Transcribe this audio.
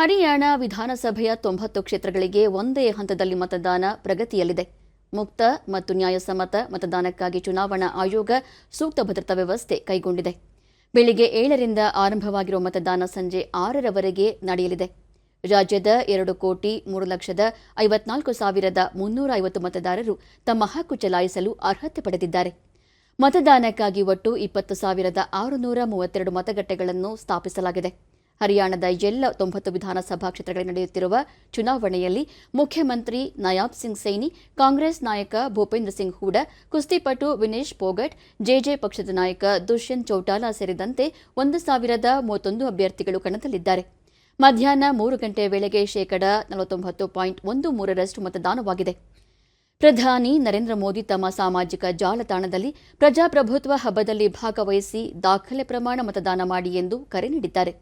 ಹರಿಯಾಣ ವಿಧಾನಸಭೆಯ ತೊಂಬತ್ತು ಕ್ಷೇತ್ರಗಳಿಗೆ ಒಂದೇ ಹಂತದಲ್ಲಿ ಮತದಾನ ಪ್ರಗತಿಯಲ್ಲಿದೆ. ಮುಕ್ತ ಮತ್ತು ನ್ಯಾಯಸಮ್ಮತ ಮತದಾನಕ್ಕಾಗಿ ಚುನಾವಣಾ ಆಯೋಗ ಸೂಕ್ತ ಭದ್ರತಾ ವ್ಯವಸ್ಥೆ ಕೈಗೊಂಡಿದೆ. ಬೆಳಿಗ್ಗೆ ಏಳರಿಂದ ಆರಂಭವಾಗಿರುವ ಮತದಾನ ಸಂಜೆ ಆರರವರೆಗೆ ನಡೆಯಲಿದೆ. ರಾಜ್ಯದ ಎರಡು ಕೋಟಿ ಮೂರು ಲಕ್ಷದ ಐವತ್ನಾಲ್ಕು ಸಾವಿರದ ಮುನ್ನೂರ ಐವತ್ತು ಮತದಾರರು ತಮ್ಮ ಹಕ್ಕು ಚಲಾಯಿಸಲು ಅರ್ಹತೆ ಪಡೆದಿದ್ದಾರೆ. ಮತದಾನಕ್ಕಾಗಿ ಒಟ್ಟು ಇಪ್ಪತ್ತು ಸಾವಿರದ ಆರುನೂರ ಮೂವತ್ತೆರಡು ಮತಗಟ್ಟೆಗಳನ್ನು ಸ್ಥಾಪಿಸಲಾಗಿದೆ. ಹರಿಯಾಣದ ಎಲ್ಲ ತೊಂಬತ್ತು ವಿಧಾನಸಭಾ ಕ್ಷೇತ್ರಗಳಲ್ಲಿ ನಡೆಯುತ್ತಿರುವ ಚುನಾವಣೆಯಲ್ಲಿ ಮುಖ್ಯಮಂತ್ರಿ ನಯಾಬ್ ಸಿಂಗ್ ಸೈನಿ, ಕಾಂಗ್ರೆಸ್ ನಾಯಕ ಭೂಪೇಂದ್ರ ಸಿಂಗ್ ಹೂಡಾ, ಕುಸ್ತಿಪಟು ವಿನೇಶ್ ಪೋಗಟ್, ಜೆಜೆ ಪಕ್ಷದ ನಾಯಕ ದುಷ್ಯಂತ್ ಚೌಟಾಲಾ ಸೇರಿದಂತೆ ಒಂದು ಸಾವಿರದ ಮೂವತ್ತೊಂದು ಅಭ್ಯರ್ಥಿಗಳು ಕಣದಲ್ಲಿದ್ದಾರೆ. ಮಧ್ಯಾಹ್ನ ಮೂರು ಗಂಟೆ ವೇಳೆಗೆ ಶೇಕಡ ನಲವತ್ತೊಂಬತ್ತು ಪಾಯಿಂಟ್ ಒಂದು ಮೂರರಷ್ಟು ಮತದಾನವಾಗಿದೆ. ಪ್ರಧಾನಿ ನರೇಂದ್ರ ಮೋದಿ ತಮ್ಮ ಸಾಮಾಜಿಕ ಜಾಲತಾಣದಲ್ಲಿ ಪ್ರಜಾಪ್ರಭುತ್ವ ಹಬ್ಬದಲ್ಲಿ ಭಾಗವಹಿಸಿ ದಾಖಲೆ ಪ್ರಮಾಣ ಮತದಾನ ಮಾಡಿ ಎಂದು ಕರೆ ನೀಡಿದ್ದಾರೆ.